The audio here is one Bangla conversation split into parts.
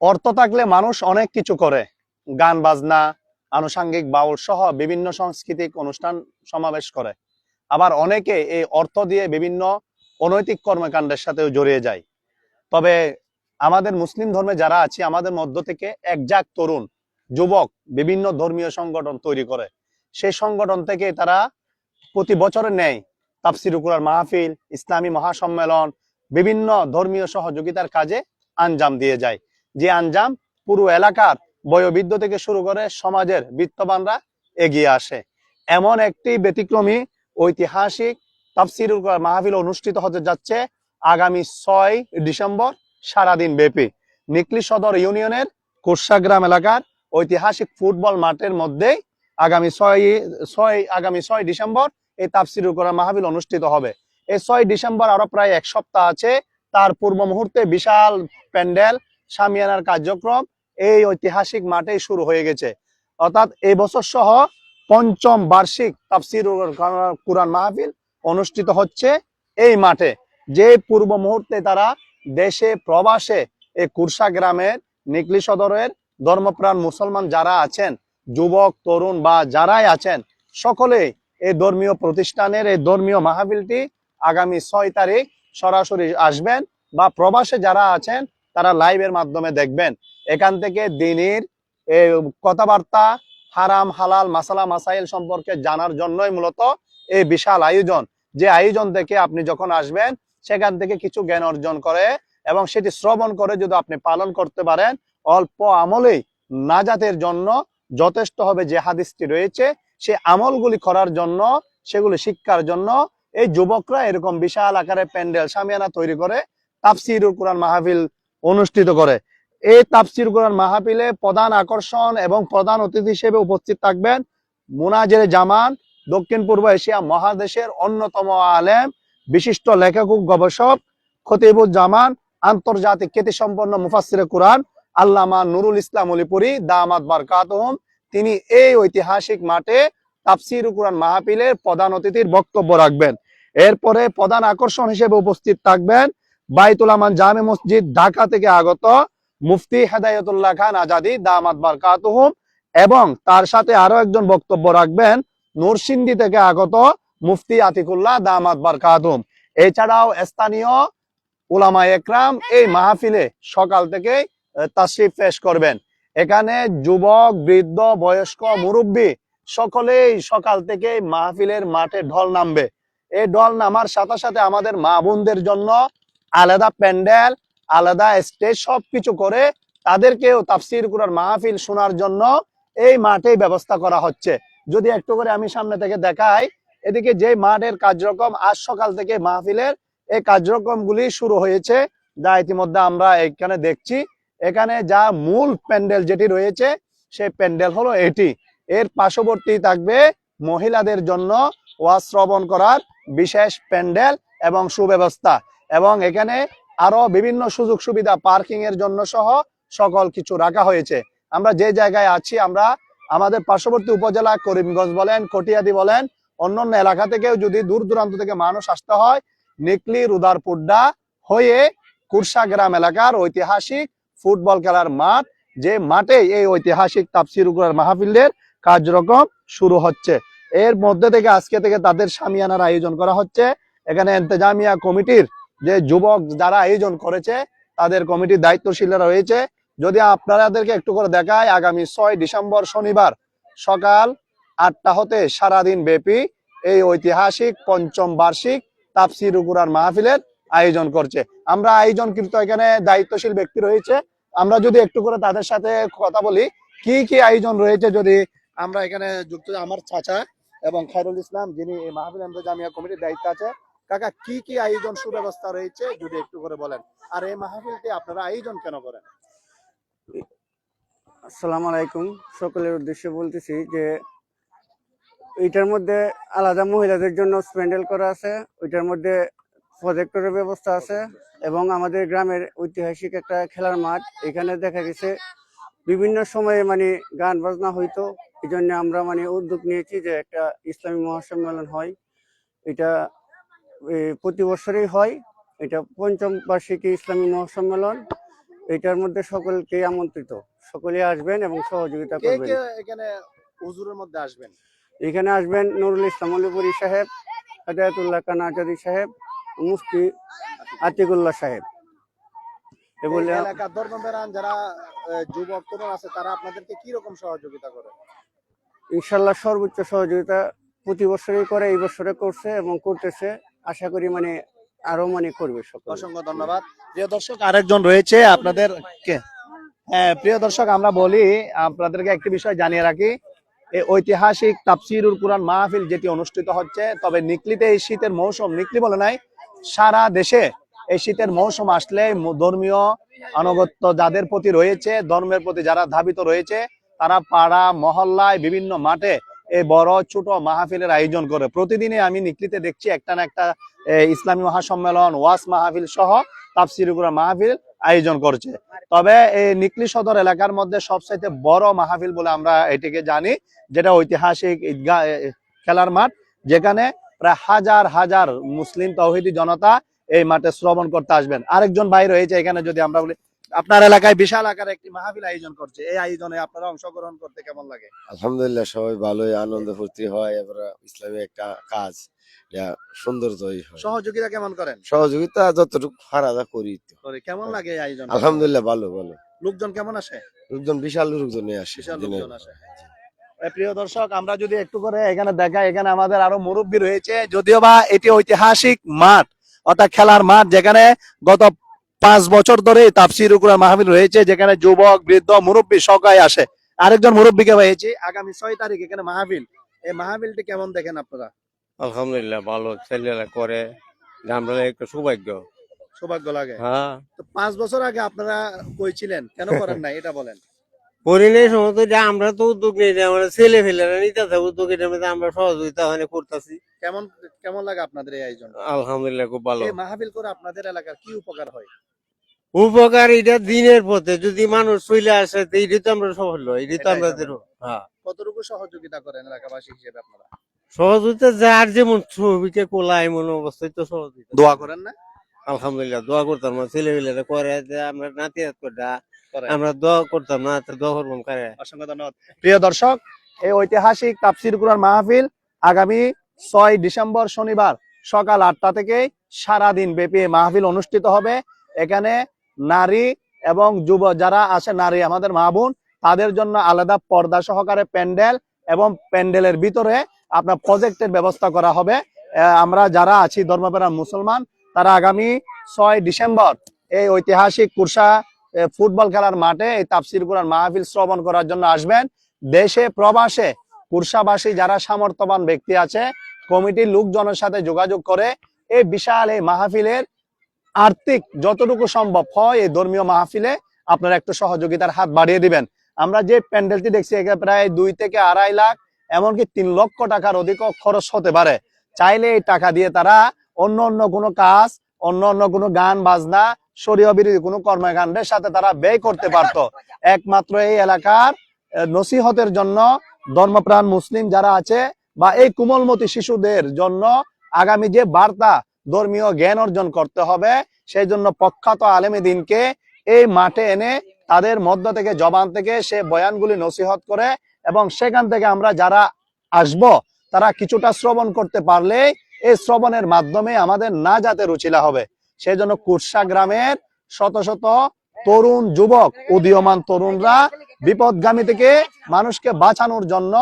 অর্থ থাকলে মানুষ অনেক কিছু করে। গান, বাজনা, আনুষাঙ্গিক বাউল সহ বিভিন্ন সাংস্কৃতিক অনুষ্ঠান সমাবেশ করে। আবার অনেকে এই অর্থ দিয়ে বিভিন্ন অনৈতিক কর্মকাণ্ডের সাথেও জড়িয়ে যায়। তবে আমাদের মুসলিম ধর্মে যারা আছে, আমাদের মধ্য থেকে একজাক তরুণ, যুবক, বিভিন্ন ধর্মীয় সংগঠন তৈরি করে। সেই সংগঠন থেকে তারা প্রতি বছরের নেয় তাফসির কুরার মাহফিল, ইসলামী মহাসম্মেলন, বিভিন্ন ধর্মীয় সহযোগিতার কাজে আঞ্জাম দিয়ে যায়। যে আঞ্জাম পুরো এলাকার বয়োবৃদ্ধ থেকে শুরু করে সমাজের বিত্তবানরা এগিয়ে আসে। এমন একটি ব্যতিক্রমী, ঐতিহাসিক তাফসির মাহফিল অনুষ্ঠিত হতে যাচ্ছে আগামী ছয় ডিসেম্বর সারাদিন ব্যাপী। নিকলি সদর ইউনিয়নের কোর্সাগ্রাম এলাকার ঐতিহাসিক ফুটবল মাঠের মধ্যেই আগামী ছয় ছয়, আগামী ছয় ডিসেম্বর এই তাফসির করা মাহফিল অনুষ্ঠিত হবে। এই ছয় ডিসেম্বর আরও প্রায় এক সপ্তাহ আছে। তার পূর্ব মুহূর্তে বিশাল প্যান্ডেল সামিয়ানার কার্যক্রম এই ঐতিহাসিক মাঠেই শুরু হয়ে গেছে। অর্থাৎ এই বছর সহ পঞ্চম বার্ষিক তাফসির কুরআন মাহফিল অনুষ্ঠিত হচ্ছে এই মাঠে। যে পূর্ব মুহূর্তে তারা দেশে প্রবাসে এই কুরসা গ্রামের নিকলি সদরের ধর্মপ্রাণ মুসলমান যারা আছেন, যুবক, তরুণ বা যারাই আছেন, সকলেই এই ধর্মীয় প্রতিষ্ঠানের এই ধর্মীয় মাহফিলটি আগামী ছয় তারিখ সরাসরি আসবেন বা প্রবাসে যারা আছেন তারা লাইভের মাধ্যমে দেখবেন। এখান থেকে দিনের কথাবার্তা, হারাম, হালাল, মাসালা, মাসাইল সম্পর্কে জানার জন্যই মূলত এই বিশাল আয়োজন। যে আয়োজন থেকে আপনি যখন আসবেন, সেখান থেকে কিছু জ্ঞান অর্জন করে এবং সেটি শ্রবণ করে যদি আপনি পালন করতে পারেন, অল্প আমলেই নাজাতের জন্য যথেষ্ট হবে যে হাদিসটি রয়েছে। সে আমলগুলি করার জন্য, সেগুলি শিক্ষার জন্য এই যুবকরা এরকম বিশাল আকারে প্যান্ডেল, সামিয়ানা তৈরি করে তাফসির কোরআন মাহফিল অনুষ্ঠিত করে। এই তাফসির কোরআন মাহফিলে প্রধান আকর্ষণ এবং প্রধান অতিথি হিসেবে উপস্থিত থাকবেন মুনাজের জামান, দক্ষিণ পূর্ব এশিয়া মহাদেশের অন্যতম আলেম, বিশিষ্ট লেখক গবেষক খতিবুজ্জামান আন্তর্জাতিক খ্যাতিসম্পন্ন মুফাসসিরে কোরআন, আল্লামা নুরুল ইসলাম অলিপুরি, দামাত বারকাতহুম। তিনি এই ঐতিহাসিক মাঠে তাফসির কোরআন মাহফিলের প্রধান অতিথির বক্তব্য রাখবেন। এরপরে প্রধান আকর্ষণ হিসেবে উপস্থিত থাকবেন বাইতুল আমান জামে মসজিদ ঢাকা থেকে আগত মুফতি হেদায়তুল্লাহ খান আজাদি দামাত বারকাতহুম এবং তার সাথে আরও একজন বক্তব্য রাখবেন, নরসিংদী থেকে আগত মুফতি আতিকুল্লাহ দামাত বারকাতহুম। এছাড়াও স্থানীয় উলামা একরাম এই মাহফিলে সকাল থেকে তাশরিফ পেশ করবেন। এখানে যুবক, বৃদ্ধ, বয়স্ক, মুরব্বী সকলেই সকাল থেকে মাহফিলের মাঠে ঢল নামবে। এই ঢল নামার সাথে সাথে আমাদের মা বোনদের জন্য আলাদা প্যান্ডেল, আলাদা স্টেজ সবকিছু করে তাদেরকেও তাফসির কুরার মাহফিল শোনার জন্য এই মাঠেই ব্যবস্থা করা হচ্ছে। যদি একটু করে আমি সামনে থেকে দেখাই, এদিকে যে মাঠের কার্যক্রম আজ সকাল থেকে মাহফিলের, এই কার্যক্রমগুলি শুরু হয়েছে। যা ইতিমধ্যে আমরা এখানে দেখছি। এখানে যা মূল প্যান্ডেল যেটি রয়েছে, সেই প্যান্ডেল হলো এটি। এর পার্শ্ববর্তী থাকবে মহিলাদের জন্য ওয়াজ শ্রবণ করার বিশেষ প্যান্ডেল এবং সুব্যবস্থা। এবং এখানে আরও বিভিন্ন সুযোগ সুবিধা পার্কিং এর জন্য সহ সকল কিছু রাখা হয়েছে। আমরা যে জায়গায় আছি, আমরা আমাদের পার্শ্ববর্তী উপজেলা করিমগঞ্জ বলেন, কটিয়াদি বলেন, অন্যান্য এলাকা থেকেও যদি দূর দূরান্ত থেকে মানুষ আসতে হয়, নিকলি রুদারপুড্ডা হয়ে কুরসা গ্রাম এলাকার ঐতিহাসিক ফুটবল খেলার মাঠ, যে মাঠে এই ঐতিহাসিক তাপসির মাহফিলের কার্যক্রম শুরু হচ্ছে। এর মধ্যে থেকে আজকে থেকে তাদের সামিয়ানার আয়োজন করা হচ্ছে। এখানে এন্তেজামিয়া কমিটির যে যুবক যারা আয়োজন করেছে, তাদের কমিটির দায়িত্বশীলরা রয়েছে। যদি আপনাদেরকে একটু করে দেখায় আগামী ছয় ডিসেম্বর শনিবার সকাল আটটা হতে সারাদিন ব্যাপী এই ঐতিহাসিক পঞ্চম বার্ষিক তাপসির কুরআন মাহফিলের আয়োজন করছে। আমরা আয়োজনকৃত এখানে দায়িত্বশীল ব্যক্তি রয়েছে। আমরা যদি একটু করে তাদের সাথে কথা বলি, কি কি আয়োজন রয়েছে যদি আমরা এখানে যুক্ত আমার চাচা এবং খায়রুল ইসলাম যিনি এই মাহফিল জামিয়া কমিটির দায়িত্ব আছে কাকা, কি কি আয়োজন সুব্যবস্থা রয়েছে? যদি একটু করে বলেন। আর এই মাহফিলটি আপনারা আয়োজন কেন করেন? আসসালামু আলাইকুম। সকলের উদ্দেশ্যে বলতেছি যে, এইটার মধ্যে আলাদা মহিলাদের জন্য স্প্যান্ডেল করা আছে, ওইটার মধ্যে প্রজেক্টরের ব্যবস্থা আছে এবং আমাদের গ্রামের ঐতিহাসিক একটা খেলার মাঠ। এখানে দেখা গেছে বিভিন্ন সময়ে মানে গান বাজনা হইতো এই জন্য আমরা মানে উদ্যোগ নিয়েছি যে একটা ইসলামী মহাসম্মেলন হয়। এটা প্রতি বছরই হয়। এটা পঞ্চম বার্ষিকী ইসলামী মহাসম্মেলন। এটার মধ্যে সকলকে আমন্ত্রিত। সকলে আসবেন এবং সহযোগিতা করবেন। এখানে হুজুরের মধ্যে আসবেন? এখানে আসবেন নুরুল ইসলাম আলিপুরি সাহেব হেদায়তুল্লাহ খান আজাদি সাহেব মুফতি আতিকুল্লাহ সাহেব। এলাকার ধর্মবেরান যারা আহ, যুবক তরুণ আছে তারা আপনাদেরকে কি রকম সহযোগিতা করে? ইনশাল্লাহ সর্বোচ্চ সহযোগিতা প্রতি বছরই করে এই বছরে করছে এবং করতেছে। আশা করি মানে আরও মানে করবে সকলে। অসংখ্য ধন্যবাদ। প্রিয় দর্শক, আরেকজন রয়েছে, আপনাদের কে? হ্যাঁ প্রিয় দর্শক, আমরা বলি, আপনাদেরকে একটি বিষয় জানিয়ে রাখি। এই ঐতিহাসিক তাফসিরুল কুরআন মাহফিল যেটি অনুষ্ঠিত হচ্ছে, তবে নিকলিতে এই শীতের মৌসুম, নিকলি বলে নাই, সারা দেশে এই শীতের মৌসুম আসলে ধর্মীয় আনুগত্য যাদের প্রতি রয়েছে, ধর্মের প্রতি যারা ধাবিত রয়েছে, তারা পাড়া, মহল্লায়, বিভিন্ন মাঠে এই বড় ছোট মাহফিলের আয়োজন করে। প্রতিদিনে আমি নিকলিতে দেখছি একটা না একটা ইসলামী মহাসম্মেলন, ওয়াস মাহফিল সহ কুরআন মাহফিল আয়োজন করছে। তবে এই নিকলি সদর এলাকার মধ্যে সবচাইতে বড় মাহফিল বলে আমরা এটিকে জানি, যেটা ঐতিহাসিক ঈদগাহ খেলার মাঠ, যেখানে প্রায় হাজার হাজার মুসলিম তৌহিদি জনতা এই মাঠে শ্রবণ করতে আসবেন। আরেকজন ভাই রয়েছে এখানে যদি আমরা বলি আপনার এলাকায় বিশাল আকারে একটি মাহফিল আয়োজন করছে। এই আয়োজনে আপনারা অংশগ্রহণ করতে কেমন লাগে? আলহামদুলিল্লাহ সবাই ভালোই আনন্দ ফুর্তি হয়। এবার ইসলামী একটা কাজ সৌন্দর্যই হয়। সহযোগিতা কেমন করেন? সহযোগিতা যতটুকু ফারাদা করি কেমন লাগে এই আয়োজন আলহামদুলিল্লাহ ভালো ভালো। লোকজন কেমন আসে? লোকজন বিশাল লোকজনে আসে বিশাল লোকজন আসে। প্রিয় দর্শক আমরা যদি একটু করে এখানে দেখাই এখানে আমাদের আরও মুরব্বী রয়েছে। যদিও বা এটি ঐতিহাসিক মাঠ অর্থাৎ খেলার মাঠ যেখানে গত পাঁচ বছর ধরে তাফসির উকুরা মাহফিল রয়েছে যেখানে যুবক বৃদ্ধ মুরব্বী সবাই আসে। আরেকজন মুরব্বীকে পেয়েছি আগামী ছয় তারিখ এখানে মাহফিল। এই মাহফিলটি কেমন দেখেন আপনারা? আলহামদুলিল্লাহ ভালো। ছেলেরা করে আমরা একটা সৌভাগ্য। সৌভাগ্য লাগে? হ্যাঁ। তো পাঁচ বছর আগে আপনারা কইছিলেন কেন করেন না এটা বলেন। পরিণয় সময় তো যা আমরা তো উদ্যোগ নিই না, আমরা ছেলে ফেলেরা নিতে থাকি উদ্যোগ মধ্যে আমরা সহযোগিতা হয় করতেছি। কেমন কেমন লাগে আপনাদের এই আয়োজন? আলহামদুলিল্লাহ খুব ভালো। এই মাহফিল করে আপনাদের এলাকার কি উপকার হয়? উপকার এটা দিনের পথে যদি মানুষ চলে আসে তো এইটা তো আমরা সফল এটা তো আমাদের হ্যাঁ। কতটুকু সহযোগিতা করেন এলাকাবাসী হিসেবে আপনারা? সহযোগিতা যার যেমন ছবিকে কোলা এমন অবস্থায় তো সহযোগিতা দোয়া করেন না? আলহামদুলিল্লাহ দোয়া করতাম ছেলে ফেলেরা করে যে আমরা নাতি করে। আমরা দোয়া করতাম না তো দোয়া করবাম করে? অসংখ্য ধন্যবাদ। প্রিয় দর্শক এই ঐতিহাসিক তাফসির কুরআন মাহফিল আগামী ছয় ডিসেম্বর শনিবার সকাল আটটা থেকে সারা দিন ব্যাপী মাহফিল অনুষ্ঠিত হবে। এখানে নারী এবং যুব যারা আছে নারী আমাদের মা বোন তাদের জন্য আলাদা পর্দা সহকারে প্যান্ডেল এবং প্যান্ডেলের ভিতরে আপনার প্রজেক্টের ব্যবস্থা করা হবে। আমরা যারা আছি ধর্মপ্রাণ মুসলমান তারা আগামী ছয় ডিসেম্বর এই ঐতিহাসিক কুরসা ফুটবল খেলার মাঠে এই তাফসির কুরআন মাহফিল শ্রবণ করার জন্য আসবেন। দেশে, প্রবাসে কুরসাবাসী যারা সামর্থ্যবান ব্যক্তি আছে, কমিটির লোকজনের সাথে যোগাযোগ করে এই বিশাল এই মাহফিলের আর্থিক যতটুকু সম্ভব হয় এই ধর্মীয় মাহফিলে আপনারা একটু সহযোগিতার হাত বাড়িয়ে দিবেন। আমরা যে প্যান্ডেলটি দেখছি এখানে প্রায় দুই থেকে আড়াই লাখ, এমনকি তিন লক্ষ টাকার অধিক খরচ হতে পারে। চাইলে এই টাকা দিয়ে তারা অন্য অন্য কোনো কাজ, অন্য অন্য কোনো গান, বাজনা সরিয় বিরোধী কোনো কর্মকাণ্ডের সাথে তারা ব্যয় করতে পারত। একমাত্র এই এলাকার নসিহতের জন্য ধর্মপ্রাণ মুসলিম যারা আছে বা এই কোমলমতি শিশুদের জন্য আগামী যে বার্তা ধর্মীয় জ্ঞান অর্জন করতে হবে, সেই জন্য প্রখ্যাত আলেমী দিনকে এই মাঠে এনে তাদের মধ্য থেকে, জবান থেকে সে বয়ানগুলি নসিহত করে এবং সেখান থেকে আমরা যারা আসব, তারা কিছুটা শ্রবণ করতে পারলে এই শ্রবণের মাধ্যমে আমাদের না যাতে রুচিলা হবে। সেই জন্য কুরসা গ্রামের শত শত তরুণ যুবক, উদীয়মান তরুণরা বিপদগামী থেকে মানুষকে বাঁচানোর জন্য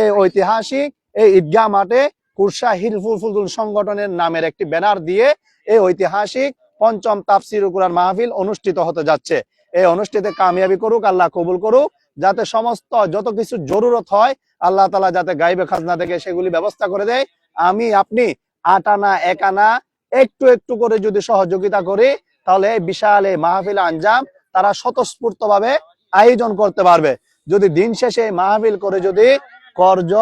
এই ঐতিহাসিক এই ঈদগাহ মাঠে কুরসা হিলফুল সংগঠনের নামের একটি ব্যানার দিয়ে এই ঐতিহাসিক পঞ্চম তাফসির কুরআন মাহফিল অনুষ্ঠিত হতে যাচ্ছে। এই অনুষ্ঠিতে কামিয়াবি করুক, আল্লাহ কবুল করুক, যাতে সমস্ত যত কিছু জরুরত হয়, আল্লাহ তালা যাতে গাইবে খাজনা থেকে সেগুলি ব্যবস্থা করে দেয়। আমি, আপনি আট আনা এক আনা একটু একটু করে যদি সহযোগিতা করি, তাহলে বিশাল এই মাহফিল আঞ্জাম তারা স্বতঃস্ফূর্ত ভাবে আয়োজন করতে পারবে। যদি দিন শেষে মাহফিল করে যদি কর্জ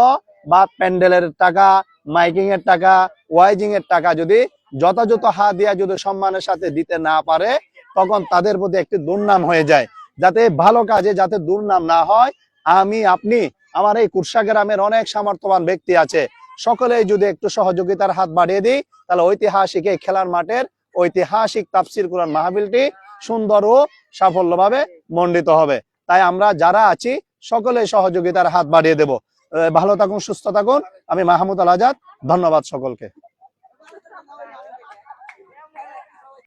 বা প্যান্ডেলের টাকা মাইকিং এর টাকা ওয়াইজিং এর টাকা যদি যথাযথ হাত দিয়া যদি সম্মানের সাথে দিতে না পারে, তখন তাদের প্রতি একটি দুর্নাম হয়ে যায়। যাতে ভালো কাজে যাতে দুর্নাম না হয়, আমি, আপনি, আমার এই কুরসা গ্রামের অনেক সামর্থ্যবান ব্যক্তি আছে। সকলেই যদি একটু সহযোগিতার হাত বাড়িয়ে দিই, তাহলে ঐতিহাসিক এই খেলার মাঠের ঐতিহাসিক তাফসির কোরআন মাহবিলটি সুন্দর ও সাফল্যভাবে মণ্ডিত হবে। তাই আমরা যারা আছি সকলে সহযোগিতার হাত বাড়িয়ে দেব। ভালো থাকুন, সুস্থ থাকুন। আমি মাহমুদ আল আজাদ, ধন্যবাদ সকলকে।